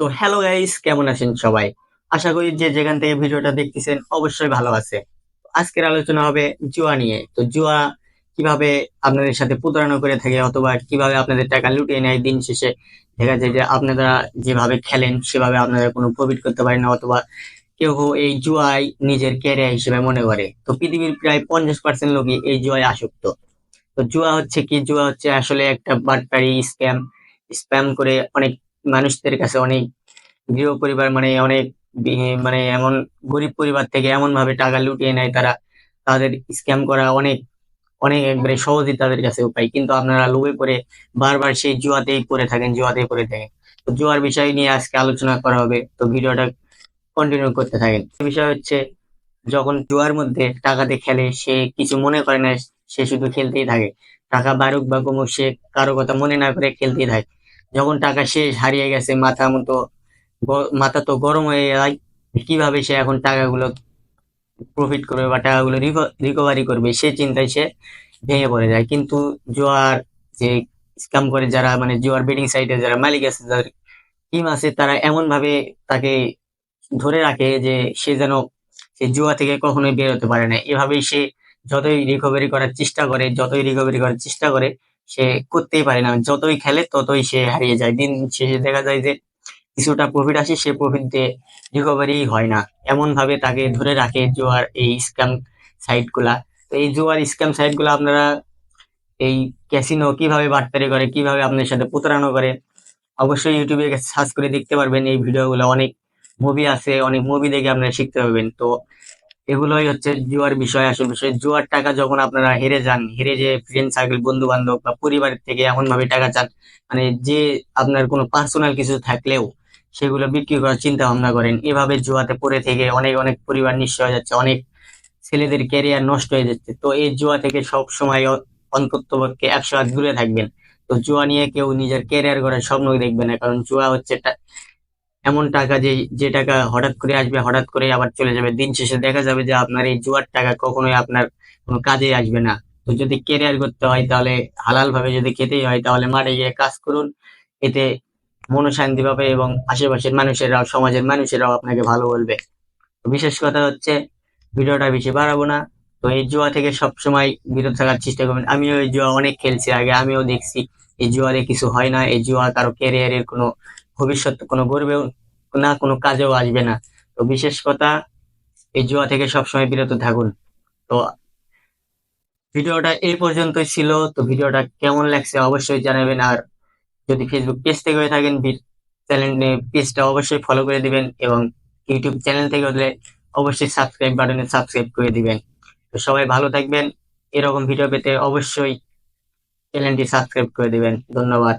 তো hello guys কেমন আছেন সবাই? আশা করি যে যেখান থেকে ভিডিওটা দেখতেছেন অবশ্যই ভালো আছে। আজকের আলোচনা হবে জুয়া নিয়ে। তো জুয়া কীভাবে আপনাদের সাথে প্রতারণা করে থাকে অথবা কীভাবে আপনাদের টাকা লুটিয়ে নেয় দিন শেষে। দেখা যায় যে আপনারা যেভাবে খেলেন, সেভাবে আপনারা কোনো প্রফিট করতে পারেন না অথবা কেউ এই জুয়াই নিজের ক্যারিয়ার হিসেবে মনে করে। তো পৃথিবীর প্রায় পঞ্চাশ পার্সেন্ট লোকই এই জুয়ায় আসক্ত। তো জুয়া হচ্ছে কি? জুয়া হচ্ছে আসলে একটা বাটপারি স্ক্যাম স্প্যাম করে অনেক মানুষদের কাছে অনেক গৃহ পরিবার মানে অনেক মানে এমন গরিব পরিবার থেকে এমন ভাবে টাকা লুটিয়ে নেয় তারা। তাদের স্ক্যাম করা অনেক অনেক একবারে সহজেই তাদের কাছে উপায়। কিন্তু আপনারা লোভে পড়ে বারবার সেই জুয়াতেই পড়ে থাকেন, জুয়াতেই পড়ে থাকেন। তো জুয়ার বিষয় নিয়ে আজকে আলোচনা করা হবে। তো ভিডিওটা কন্টিনিউ করতে থাকেন। বিষয় হচ্ছে, যখন জুয়ার মধ্যে টাকাতে খেলে, সে কিছু মনে করে না, সে শুধু খেলতেই থাকে। টাকা বাড়ুক বা কমুক, সে কারও কথা মনে না করে খেলতেই থাকে। যখন টাকা শেষ হারিয়ে গেছে, মাথা মতো মাথা তো গরম হয়ে যায়, কীভাবে সে এখন টাকাগুলো প্রফিট করবে বা টাকাগুলো রিকভারি করবে, সে চিন্তায় সে ভেঙে পড়ে যায়। কিন্তু জুয়ার যে স্ক্যাম করে যারা মানে জুয়ার বেটিং সাইটে যারা মালিক আছে যাদের টিম আছে, তারা এমন ভাবে তাকে ধরে রাখে যে সে যেন সে জুয়া থেকে কখনোই বের হতে পারে না। এভাবেই সে যতই রিকভারি করার চেষ্টা করে, যতই রিকভারি করার চেষ্টা করে সে করতেই পারে না। যতই খেলে ততই সে হারিয়ে যায়। দিন শেষে দেখা যায় যে কিছুটা প্রফিট আসে, সে প্রফিট দিয়ে রিকভারি হয় না। এমন ভাবে তাকে ধরে রাখে জুয়ার এই স্ক্যাম সাইটগুলা তো এই জুয়ার স্ক্যাম সাইটগুলা আপনারা এই ক্যাসিনো কীভাবে বাটপারি করে, কীভাবে আপনার সাথে প্রতারণা করে, অবশ্যই ইউটিউবে সার্চ করে দেখতে পারবেন। এই ভিডিওগুলো অনেক মুভি আছে, অনেক মুভি দেখে আপনারা শিখতে পারবেন। তো এগুলোই হচ্ছে জুয়ার বিষয়, আসল বিষয়। জুয়ার টাকা যখন আপনারা হেরে যান, হেরে যে ফ্রেন্ড সার্কেল বন্ধু বান্ধব বা পরিবারের থেকে এমন ভাবে টাকা চান মানে যে আপনার কোনো পার্সোনাল কিছু থাকলেও সেগুলো বিক্রি করার চিন্তা ভাবনা করেন, এভাবে জুয়াতে পড়ে থেকে অনেক অনেক পরিবার নিঃস্ব হয়ে যাচ্ছে, অনেক ছেলেদের ক্যারিয়ার নষ্ট হয়ে যাচ্ছে। তো এই জুয়া থেকে সব সময় অন্তত পক্ষে একশো হাত দূরে থাকবেন। তো জুয়া নিয়ে কেউ নিজের ক্যারিয়ার করার স্বপ্ন দেখবে না, কারণ জুয়া হচ্ছে এমন টাকা যে যে টাকা হঠাৎ করে আসবে, হঠাৎ করে আবার চলে যাবে। দিন শেষে দেখা যাবে যে আপনার এই জুয়ার টাকা কখনোই আপনার কোনো কাজে আসবে না। তো যদি ক্যারিয়ার করতে হয় তাহলে হালাল ভাবে যদি খেতেই হয় তাহলে মাঠে গিয়ে কাজ করুন। এতে মনশান্তি পাবে এবং আশেপাশের মানুষেরাও, সমাজের মানুষেরাও আপনাকে ভালো বলবে। বিশেষ কথা হচ্ছে, ভিডিওটা বেশি বাড়াবো না। তো এই জুয়া থেকে সবসময় বিরত থাকার চেষ্টা করবেন। আমিও এই জুয়া অনেক খেলছি আগে, আমিও দেখছি এই জুয়ারে কিছু হয় না। এই জুয়া কারও ক্যারিয়ারের কোনো ভবিষ্যৎ কোনো গড়বেও না, কোনো কাজেও আসবে না। তো বিশেষ কথা, এই জুয়া থেকে সবসময় বিরত থাকুন। তো ভিডিওটা এই পর্যন্তই ছিল। তো ভিডিওটা কেমন লাগছে অবশ্যই জানাবেন। আর যদি ফেসবুক পেজ থেকে হয়ে থাকেন চ্যানেল পেজটা অবশ্যই ফলো করে দিবেন এবং ইউটিউব চ্যানেল থেকে হলে অবশ্যই সাবস্ক্রাইব বাটনে সাবস্ক্রাইব করে দিবেন। তো সবাই ভালো থাকবেন। এরকম ভিডিও পেতে অবশ্যই চ্যানেলটি সাবস্ক্রাইব করে দিবেন। ধন্যবাদ।